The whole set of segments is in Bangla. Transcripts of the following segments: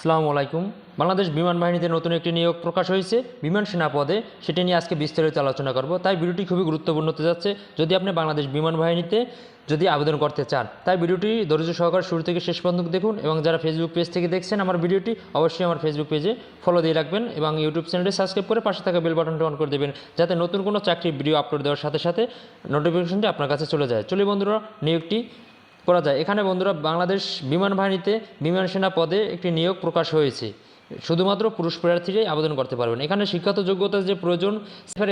আসসালামু আলাইকুম। বাংলাদেশ বিমান বাহিনীতে নতুন একটি নিয়োগ প্রকাশ হয়েছে। বিমান সেনা পদে সেটি নিয়ে আজকে বিস্তারিত আলোচনা করব। তাই ভিডিওটি খুবই গুরুত্বপূর্ণ হতে যাচ্ছে। যদি আপনি বাংলাদেশ বিমান বাহিনীতে যদি আবেদন করতে চান, তাই ভিডিওটি ধৈর্য সহকারে শুরু থেকে শেষ পর্যন্ত দেখুন এবং যারা ফেসবুক পেজ থেকে দেখছেন আমার ভিডিওটি, অবশ্যই আমার ফেসবুক পেজে ফলো দিয়ে রাখবেন এবং ইউটিউব চ্যানেলটি সাবস্ক্রাইব করে পাশে থাকা বেল বাটনটি অন করে দেবেন, যাতে নতুন কোনো চাকরির ভিডিও আপলোড দেওয়ার সাথে সাথে নোটিফিকেশনটি আপনার কাছে চলে যায়। চলি বন্ধুরা, নিয়োগটি করা যায়। এখানে বন্ধুরা বাংলাদেশ বিমান বাহিনীতে বিমান সেনা পদে একটি নিয়োগ প্রকাশ হয়েছে। শুধুমাত্র পুরুষ প্রার্থীরাই আবেদন করতে পারবেন। এখানে শিক্ষাগত যোগ্যতা যে প্রয়োজন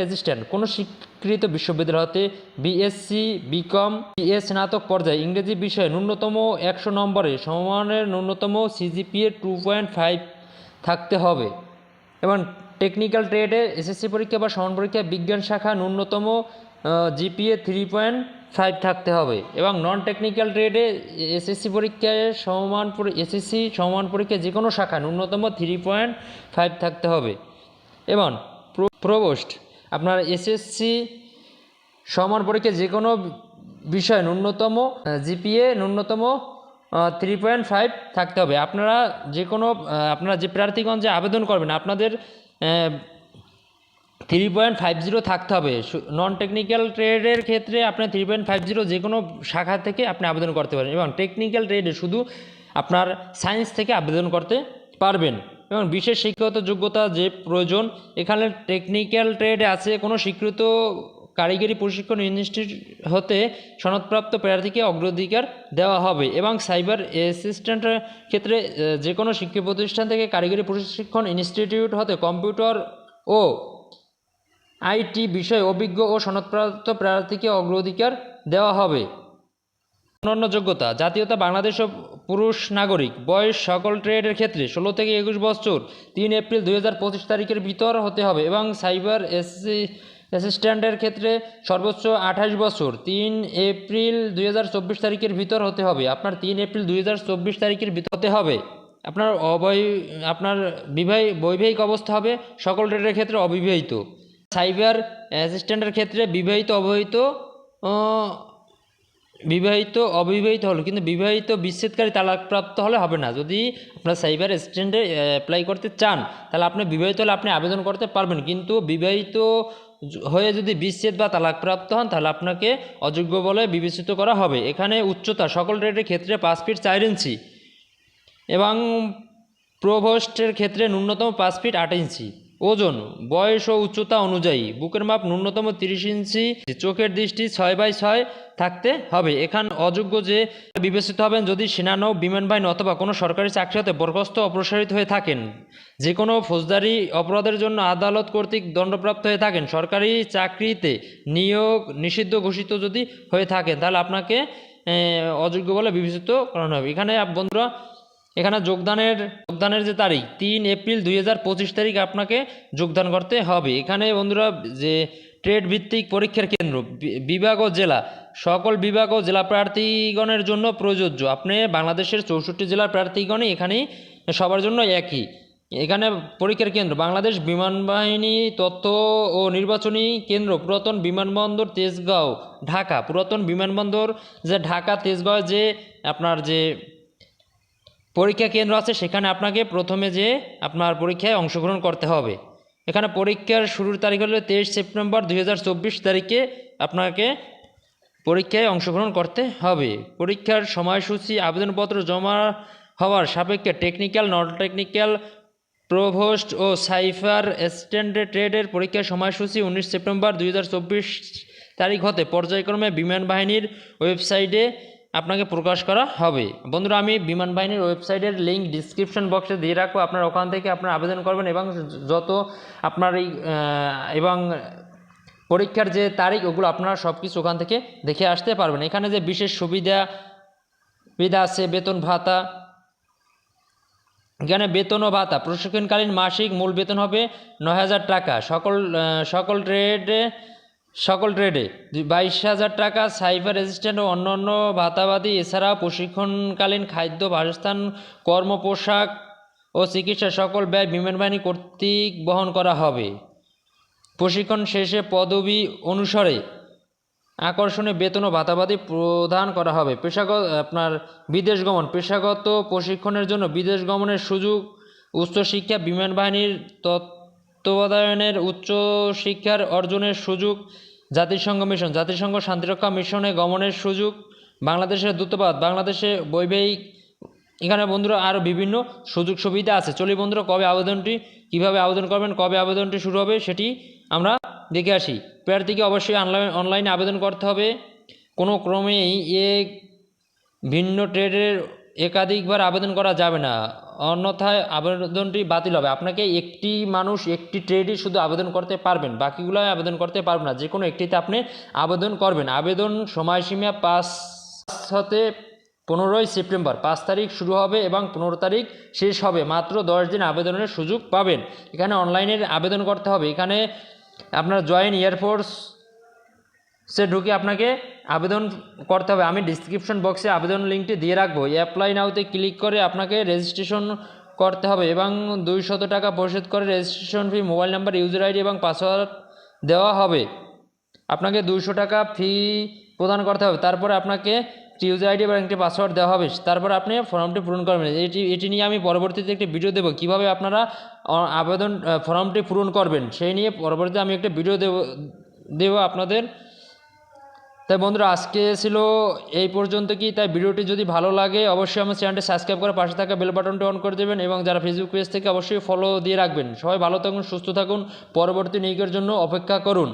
রেজিস্ট্যান্ট। কোনো স্বীকৃত বিশ্ববিদ্যালয় হতে বিএসসি বিকম বিএস স্নাতক পর্যায়ে ইংরেজি বিষয়ে ন্যূনতম একশো নম্বরে সমমানের ন্যূনতম সিজিপিএ টু পয়েন্ট ফাইভ থাকতে হবে। এবং টেকনিক্যাল ট্রেডে এসএসসি পরীক্ষা বা সমান পরীক্ষা বিজ্ঞান শাখা ন্যূনতম জিপিএ থ্রি পয়েন্ট ফাইভ থাকতে হবে এবং নন টেকনিক্যাল ট্রেডে এসএসসি পরীক্ষায় সমান এসএসসি সমান পরীক্ষায় যে কোনো শাখা ন্যূনতম থ্রি পয়েন্ট ফাইভ থাকতে হবে। এবং প্রবোস্ট, আপনার এসএসসি সমান পরীক্ষায় যে কোনো বিষয় ন্যূনতম জিপিএ ন্যূনতম থ্রি পয়েন্ট ফাইভ থাকতে হবে। আপনারা যে কোনো আপনারা যে প্রার্থীগণ যে আবেদন করবেন, আপনাদের থ্রি পয়েন্ট ফাইভ জিরো থাকতে হবে। নন টেকনিক্যাল ট্রেডের ক্ষেত্রে আপনার থ্রি পয়েন্ট ফাইভ জিরো যে কোনো শাখা থেকে আপনি আবেদন করতে পারেন এবং টেকনিক্যাল ট্রেডে শুধু আপনার সায়েন্স থেকে আবেদন করতে পারবেন। এবং বিশেষ শিক্ষাগত যোগ্যতা যে প্রয়োজন, এখানে টেকনিক্যাল ট্রেডে আছে কোনো স্বীকৃত কারিগরি প্রশিক্ষণ ইনস্টিটিউট হতে সনদপ্রাপ্ত প্রার্থীকে অগ্রাধিকার দেওয়া হবে এবং সাইবার অ্যাসিস্ট্যান্টের ক্ষেত্রে যে কোনো শিক্ষা প্রতিষ্ঠান থেকে কারিগরি প্রশিক্ষণ ইনস্টিটিউট হতে কম্পিউটার ও আইটি বিষয়ে অভিজ্ঞ ও সনদপ্রাপ্ত প্রার্থীকে অগ্রাধিকার দেওয়া হবে। অন্যান্য যোগ্যতা, জাতীয়তা, বাংলাদেশ পুরুষ নাগরিক। বয়স সকল ট্রেডের ক্ষেত্রে ষোলো থেকে একুশ বছর, তিন এপ্রিল দুই হাজার পঁচিশ তারিখের ভিতর হতে হবে এবং সাইবার এসি অ্যাসিস্ট্যান্টের ক্ষেত্রে সর্বোচ্চ আঠাশ বছর, তিন এপ্রিল দুই হাজার চব্বিশ তারিখের ভিতর হতে হবে। আপনার তিন এপ্রিল দুই হাজার চব্বিশ তারিখের ভিতর হতে হবে। আপনার অবৈ, আপনার বিবাহ বৈবাহিক অবস্থা হবে সকল ট্রেডের ক্ষেত্রে অবিবাহিত। সাইবার অ্যাসিস্ট্যান্টের ক্ষেত্রে বিবাহিত অবিবাহিত আহ, বিবাহিত অবিবাহিত হলো। কিন্তু বিবাহিত বিচ্ছেদকারী তালাকপ্রাপ্ত হলে হবে না। যদি আপনার সাইবার অ্যাসিস্ট্যান্টে অ্যাপ্লাই করতে চান তাহলে আপনি বিবাহিত হলে আপনি আবেদন করতে পারবেন। কিন্তু বিবাহিত হয়ে যদি বিচ্ছেদ বা তালাকপ্রাপ্ত হন তাহলে আপনাকে অযোগ্য বলে বিবেচিত করা হবে। এখানে উচ্চতা সকল রেটের ক্ষেত্রে পাঁচ ফিট চার ইঞ্চি এবং প্রভোস্টের ক্ষেত্রে ন্যূনতম পাঁচ ফিট আট ইঞ্চি। ওজন, বয়স ও উচ্চতা অনুযায়ী বুকের মাপ ন্যূনতম তিরিশ ইঞ্চি, চোখের দৃষ্টি ছয় বাই ছয় থাকতে হবে। এখান অযোগ্য যে বিবেচিত হবেন যদি সেনানৌ বিমান বাহিনী অথবা কোনো সরকারি চাকরি হতে বরখাস্ত অপসারিত হয়ে থাকেন। যে কোনো ফৌজদারি অপরাধের জন্য আদালত কর্তৃক দণ্ডপ্রাপ্ত হয়ে থাকেন। সরকারি চাকরিতে নিয়োগ নিষিদ্ধ ঘোষিত যদি হয়ে থাকেন তাহলে আপনাকে অযোগ্য বলে বিবেচিত করানো হবে। এখানে বন্ধুরা এখানে যোগদানের যোগদানের যে তারিখ, তিন এপ্রিল দুই হাজার পঁচিশ তারিখ আপনাকে যোগদান করতে হবে। এখানে বন্ধুরা, যে ট্রেড ভিত্তিক পরীক্ষার কেন্দ্র বিভাগ ও জেলা, সকল বিভাগ ও জেলা প্রার্থীগণের জন্য প্রযোজ্য। আপনি বাংলাদেশের চৌষট্টি জেলার প্রার্থীগণই এখানেই সবার জন্য একই। এখানে পরীক্ষার কেন্দ্র, বাংলাদেশ বিমান বাহিনী তথ্য ও নির্বাচনী কেন্দ্র, পুরাতন বিমানবন্দর তেজগাঁও, ঢাকা। পুরাতন বিমানবন্দর যে ঢাকা তেজগাঁও যে আপনার যে পরীক্ষা কেন্দ্র আছে, সেখানে আপনাকে প্রথমে যে আপনার পরীক্ষায় অংশগ্রহণ করতে হবে। এখানে পরীক্ষার শুরুর তারিখ হলো তেইশ সেপ্টেম্বর দুই হাজার চব্বিশ তারিখে আপনাকে পরীক্ষায় অংশগ্রহণ করতে হবে। পরীক্ষার সময়সূচি, আবেদনপত্র জমা হওয়ার সাপেক্ষে টেকনিক্যাল নন টেকনিক্যাল প্রভোস্ট ও সাইফার স্ট্যান্ডার্ড ট্রেডের পরীক্ষার সময়সূচি উনিশ সেপ্টেম্বর দুই হাজার চব্বিশ তারিখ হতে পর্যায়ক্রমে বিমান বাহিনীর ওয়েবসাইটে আপনাকে প্রকাশ করা হবে। বন্ধুরা, আমি বিমান বাহিনীর ওয়েবসাইটের লিঙ্ক ডিসক্রিপশন বক্সে দিয়ে রাখব। আপনারা ওখান থেকে আপনারা আবেদন করবেন এবং যত আপনার এই এবং পরীক্ষার যে তারিখ, ওগুলো আপনারা সব কিছু ওখান থেকে দেখে আসতে পারবেন। এখানে যে বিশেষ সুবিধা সুবিধা আছে, বেতন ভাতা, এখানে বেতন ও ভাতা। প্রশিক্ষণকালীন মাসিক মূল বেতন হবে ন টাকা। সকল সকল ট্রেডে সকল ট্রেডে বাইশ হাজার টাকা সাইবার অ্যাসিস্ট্যান্ট ও অন্যান্য ভাতাবাদী এছাড়া প্রশিক্ষণকালীন খাদ্য, বাসস্থান কর্ম পোশাক ও চিকিৎসা সকল ব্যয় বিমান বাহিনী কর্তৃক বহন করা হবে। প্রশিক্ষণ শেষে পদবি অনুসারে আকর্ষণীয় বেতন ও ভাতাবাদী প্রদান করা হবে। পেশাগত, আপনার বিদেশ গমন। পেশাগত প্রশিক্ষণের জন্য বিদেশ গমনের সুযোগ, উচ্চশিক্ষা বিমান বাহিনীর তত্ত্বাবধানের উচ্চ শিক্ষার অর্জনের সুযোগ জাতিসংঘ মিশন, জাতিসংঘ শান্তিরক্ষা মিশনে গমনের সুযোগ, বাংলাদেশের দূতাবাস বাংলাদেশে বৈবাহিক, এখানে বন্ধুরা আরও বিভিন্ন সুযোগ সুবিধা আছে। চলি বন্ধুরা, কবে আবেদনটি, কীভাবে আবেদন করবেন, কবে আবেদনটি শুরু হবে সেটি আমরা দেখে আসি। প্রার্থীকে অবশ্যই অনলাইন, অনলাইনে আবেদন করতে হবে। কোনো ক্রমেই এ ভিন্ন ট্রেডের একাধিকবার আবেদন করা যাবে না। অন্যথায় আবেদনটি বাতিল হবে। আপনাকে একটি মানুষ, একটি ট্রেডই শুধু আবেদন করতে পারবেন বাকিগুলো আবেদন করতে পারবেন না। যে কোনো একটিতে আপনি আবেদন করবেন। আবেদন সময়সীমা পাঁচ হতে পনেরোই সেপ্টেম্বর। পাঁচ তারিখ শুরু হবে এবং পনেরো তারিখ শেষ হবে। মাত্র দশ দিন আবেদনের সুযোগ পাবেন। এখানে অনলাইনের আবেদন করতে হবে। এখানে আপনার জয়েন এয়ারফোর্স সে ঢুকে আপনাকে আবেদন করতে হবে। আমি ডিসক্রিপশন বক্সে আবেদন লিঙ্কটি দিয়ে রাখব। অ্যাপ্লাই নাওতে ক্লিক করে আপনাকে রেজিস্ট্রেশন করতে হবে এবং দুইশত টাকা পরিশোধ করে registration fee mobile number user ID এবং পাসওয়ার্ড দেওয়া হবে। আপনাকে দুইশো টাকা ফি প্রদান করতে হবে। তারপরে আপনাকে একটি ইউজার আইডি এবং একটি পাসওয়ার্ড দেওয়া হবে। তারপর আপনি ফর্মটি পূরণ করবেন। এটি এটি নিয়ে আমি পরবর্তীতে একটি ভিডিও দেবো। কীভাবে আপনারা আবেদন ফর্মটি পূরণ করবেন, সেই নিয়ে পরবর্তীতে আমি একটা ভিডিও দেবো দেবো আপনাদের তাই বন্ধুরা, আজকে ছিল এই পর্যন্ত কি? তাই ভিডিওটি যদি ভালো লাগে, অবশ্যই আমার চ্যানেলটি সাবস্ক্রাইব করে পাশে থাকা বেল বাটনটি অন করে দেবেন এবং যারা ফেসবুক পেজ থেকে অবশ্যই ফলো দিয়ে রাখবেন। সবাই ভালো থাকুন, সুস্থ থাকুন, পরবর্তী নিয়োগের জন্য অপেক্ষা করুন।